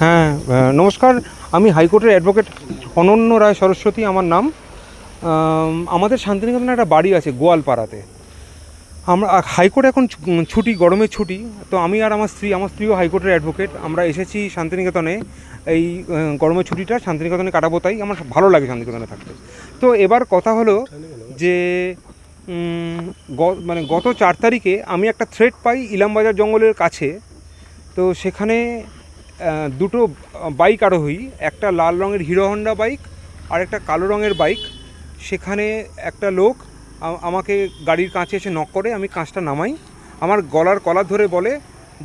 হ্যাঁ নমস্কার, আমি হাইকোর্টের অ্যাডভোকেট অনন্য রায় সরস্বতী, আমার নাম। আমাদের শান্তিনিকেতনে একটা বাড়ি আছে গোয়ালপাড়াতে। আমরা হাইকোর্ট এখন ছুটি, গরমের ছুটি। তো আমি আর আমার স্ত্রী, আমার স্ত্রীও হাইকোর্টের অ্যাডভোকেট। আমরা এসেছি শান্তিনিকেতনে। এই গরমের ছুটিটা শান্তিনিকেতনে কাটাবো, তাই আমার ভালো লাগে শান্তিনিকেতনে থাকতে। তো এবার কথা হলো যে মানে গত চার তারিখে আমি একটা থ্রেড পাই ইলামবাজার জঙ্গলের কাছে। তো সেখানে দুটো বাইক আরোহী একটা লাল রঙের হিরো হন্ডা বাইক আর একটা কালো রঙের বাইক সেখানে একটা লোক আমাকে গাড়ির কাঁচে এসে নক করে, আমি কাঁচটা নামাই। আমার গলার কলা ধরে বলে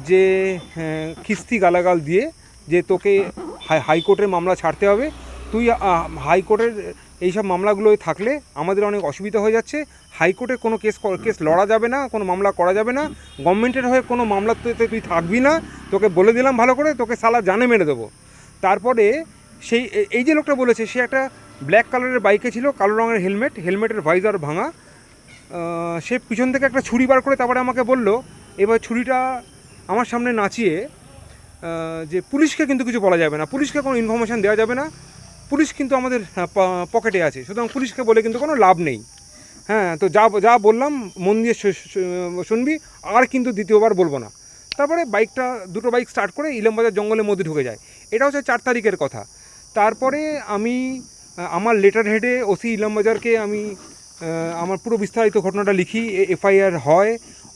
যে খিস্তি কিস্তি গালাগাল দিয়ে যে তোকে হাই হাইকোর্টের মামলা ছাড়তে হবে তুই হাইকোর্টের এইসব মামলাগুলোয় থাকলে আমাদের অনেক অসুবিধা হয়ে যাচ্ছে। হাইকোর্টে কোনো কেস কেস লড়া যাবে না, কোনো মামলা করা যাবে না। গভর্নমেন্টের হয়ে কোনো মামলাতে তুই থাকবি না। তোকে বলে দিলাম ভালো করে, তোকে সালা জানে মেরে দেবো। তারপরে সেই এই যে লোকটা বলেছে, সে একটা ব্ল্যাক কালারের বাইকে ছিল, কালো রঙের হেলমেট, হেলমেটের ভাইজার ভাঙা। সে পিছন থেকে একটা ছুরি বার করে তারপরে আমাকে বলল, এবার ছুরিটা আমার সামনে নাচিয়ে যে পুলিশকে কিন্তু কিছু বলা যাবে না। পুলিশকে কোনো ইনফরমেশান দেওয়া যাবে না। পুলিশ কিন্তু আমাদের পকেটে আছে। সুতরাং পুলিশকে বলে কিন্তু কোনো লাভ নেই। হ্যাঁ তো যা যা বললাম, মন দিয়ে শুনবি, আর কিন্তু দ্বিতীয়বার বলব না। তারপরে বাইকটা, দুটো বাইক স্টার্ট করে ইলামবাজার জঙ্গলের মধ্যে ঢুকে যায়। এটা হচ্ছে চার তারিখের কথা। তারপরে আমি আমার লেটার হেডে ওসি ইলামবাজারকে আমি আমার পুরো বিস্তারিত ঘটনাটা লিখি এফআইআর হয়।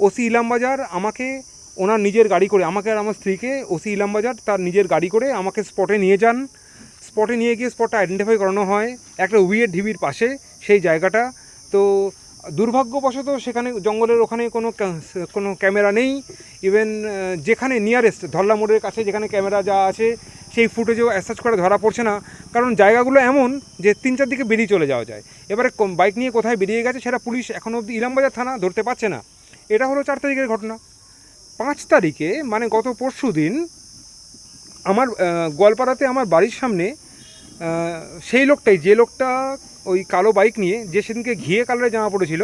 ওসি ইলামবাজার আমাকে ওনার নিজের গাড়ি করে, আমাকে আর আমার স্ত্রীকে ওসি ইলামবাজার তার নিজের গাড়ি করে আমাকে স্পটে নিয়ে যান। স্পটে নিয়ে গিয়ে স্পটটা আইডেন্টিফাই করানো হয়। একটা উইয়ের ঢিবির পাশে সেই জায়গাটা। তো দুর্ভাগ্যবশত সেখানে জঙ্গলের ওখানে কোনো কোনো ক্যামেরা নেই। ইভেন যেখানে নিয়ারেস্ট ধল্লা মোড়ের কাছে যেখানে ক্যামেরা যা আছে, সেই ফুটেজেও অ্যাসাচ করে ধরা পড়ছে না। কারণ জায়গাগুলো এমন যে তিন চার দিকে বেরিয়ে চলে যাওয়া যায়। এবারে বাইক নিয়ে কোথায় বেরিয়ে গেছে সেটা পুলিশ এখনও অবধি ইলামবাজার থানা ধরতে পারছে না। এটা হলো চার তারিখের ঘটনা। পাঁচ তারিখে মানে গত পরশু দিন আমার গোয়ালপাড়াতে আমার বাড়ির সামনে সেই লোকটাই, যে লোকটা ওই কালো বাইক নিয়ে যে সেদিনকে ঘিয়ে কালারের জামা পড়েছিল,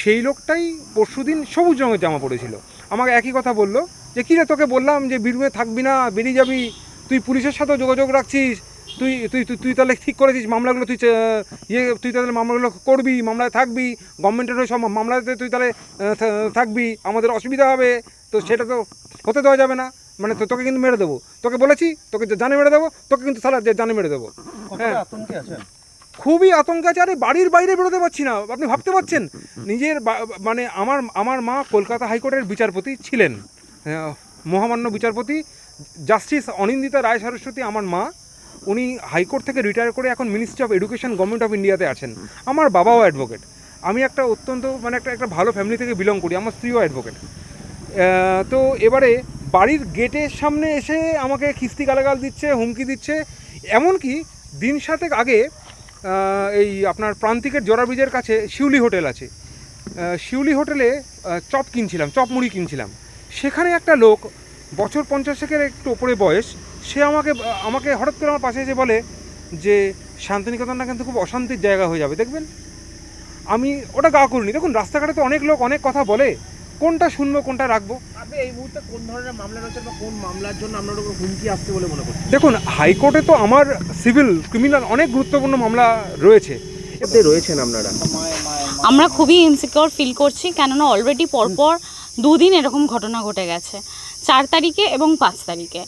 সেই লোকটাই পরশুদিন সবুজ রঙের জামা পড়েছিল। আমাকে একই কথা বলল, যে কী রে, তোকে বললাম যে বীরভূমে থাকবি না, বেরিয়ে যাবি? তুই পুলিশের সাথেও যোগাযোগ রাখছিস? তুই তুই তুই তুই তাহলে ঠিক করেছিস, মামলাগুলো তুই ইয়ে তুই তাহলে মামলাগুলো করবি, মামলায় থাকবি গভর্নমেন্টের সব মামলাতে তুই তাহলে থাকবি, আমাদের অসুবিধা হবে, তো সেটা তো হতে দেওয়া যাবে না। মানে তো তোকে কিন্তু মেরে দেবো। তোকে বলেছি তোকে জানে মেরে দেবো তোকে কিন্তু সালা যে জানে মেরে দেবো। হ্যাঁ। খুবই আতঙ্কে আছে আরে বাড়ির বাইরে বেরোতে পারছি না আপনি ভাবতে পারছেন? নিজের মানে আমার আমার মা কলকাতা হাইকোর্টের বিচারপতি ছিলেন। মহামান্য বিচারপতি জাস্টিস অনিন্দিতা রায় সরস্বতী আমার মা উনি হাইকোর্ট থেকে রিটায়ার করে এখন ministry of education government of ইন্ডিয়াতে আছেন। আমার বাবাও অ্যাডভোকেট। আমি একটা অত্যন্ত মানে একটা একটা ভালো ফ্যামিলি থেকে বিলং করি আমার স্ত্রীও অ্যাডভোকেট। তো এবারে বাড়ির গেটের সামনে এসে আমাকে কিস্তি গালাগাল দিচ্ছে, হুমকি দিচ্ছে। এমনকি দিন সাতেক আগে এই আপনার প্রান্তিকের জোড়া ব্রিজের কাছে শিউলি হোটেল আছে। শিউলি হোটেলে চপ কিনছিলাম, চপ মুড়ি কিনছিলাম। সেখানে একটা লোক, বছর পঞ্চাশেকের একটু ওপরে বয়স, সে আমাকে আমাকে হঠাৎ করে আমার পাশে এসে বলে যে, শান্তিনিকেতনটা কিন্তু খুব অশান্তির জায়গা হয়ে যাবে, দেখবেন? আমি ওটা গা করিনি। দেখুন, রাস্তাঘাটে তো অনেক লোক অনেক কথা বলে, কোনটা শুনব, কোনটা রাখব? আপনি এই মুহূর্তে কোন ধরনের মামলা রয়েছে বা কোন মামলার জন্য আপনার উপর হুমকি আসছে বলে মনে করছেন? দেখুন হাইকোর্টে তো আমার সিভিল ক্রিমিনাল অনেক গুরুত্বপূর্ণ মামলা রয়েছে। এতে রয়েছেন আপনারা? আমরা খুবই ইনসিকিওর ফিল করছি কেননা অলরেডি পরপর দুদিন এরকম ঘটনা ঘটে গেছে। চার তারিখে এবং পাঁচ তারিখে।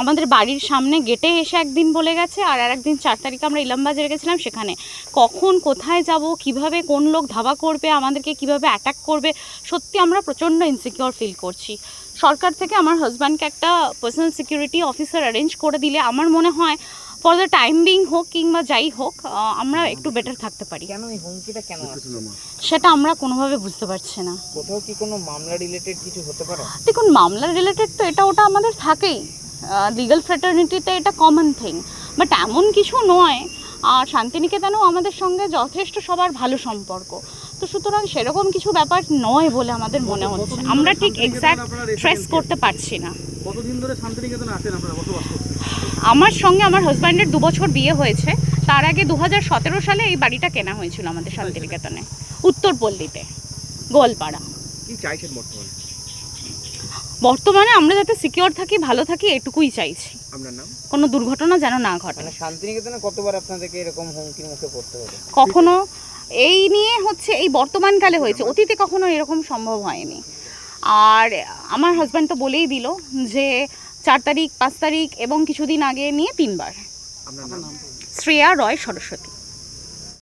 আমাদের বাড়ির সামনে গেটে এসে একদিন বলে গেছে আর আর একদিন চার তারিখে আমরা ইলামবাজারে গেছিলাম সেখানে কখন কোথায় যাব কীভাবে কোন লোক ধাবা করবে আমাদেরকে কীভাবে অ্যাটাক করবে সত্যি আমরা প্রচণ্ড ইনসিকিওর ফিল করছি। সরকার থেকে আমার হাজব্যান্ডকে একটা পার্সোনাল সিকিউরিটি অফিসার অ্যারেঞ্জ করে দিলে আমার মনে হয় ফর দ্য টাইম বিং হোক কিংবা যাই হোক আমরা একটু বেটার থাকতে পারি। কেন এই হুমকিটা কেন সেটা আমরা কোনোভাবে বুঝতে পারছি না। কোথাও কি কোনো মামলা রিলেটেড কিছু হতে পারে? দেখুন মামলা রিলেটেড তো এটা ওটা আমাদের থাকেই। লিগাল ফ্রেটার্নিটিতে এটা কমন থিং বাট এমন কিছু নয় আর শান্তিনিকেতনেও আমাদের সঙ্গে যথেষ্ট সবার ভালো সম্পর্ক। তো সুতরাং সেরকম কিছু ব্যাপার নয় বলে আমাদের মনে হচ্ছে। আমরা ঠিক এক্স্যাক্ট ট্রেস করতে পারছি না। আমার সঙ্গে আমার হাজব্যান্ডের দু বছর বিয়ে হয়েছে। তার আগে দু হাজার সতেরো সালে এই বাড়িটা কেনা হয়েছিল আমাদের শান্তিনিকেতনে। উত্তরপল্লীতে গোয়ালপাড়া। কি চাইছেন বর্তমানে? বর্তমানে আমরা যাতে সিকিওর থাকি ভালো থাকি এটুকুই চাইছি। আপনার নাম? কোনো দুর্ঘটনা যেন না ঘটে। মানে শান্তিনিকেতনে কতবার আপনাদেরকে এরকম হুমকির মুখে পড়তে হবে? কখনো এই নিয়ে হচ্ছে এই বর্তমানকালে হয়েছে অতীতে কখনো এরকম সম্ভব হয়নি। আর আমার হাজব্যান্ড তো বলেই দিল যে চার তারিখ পাঁচ তারিখ এবং কিছুদিন আগে নিয়ে তিনবার। আপনার নাম? শ্রেয়া রয় সরস্বতী।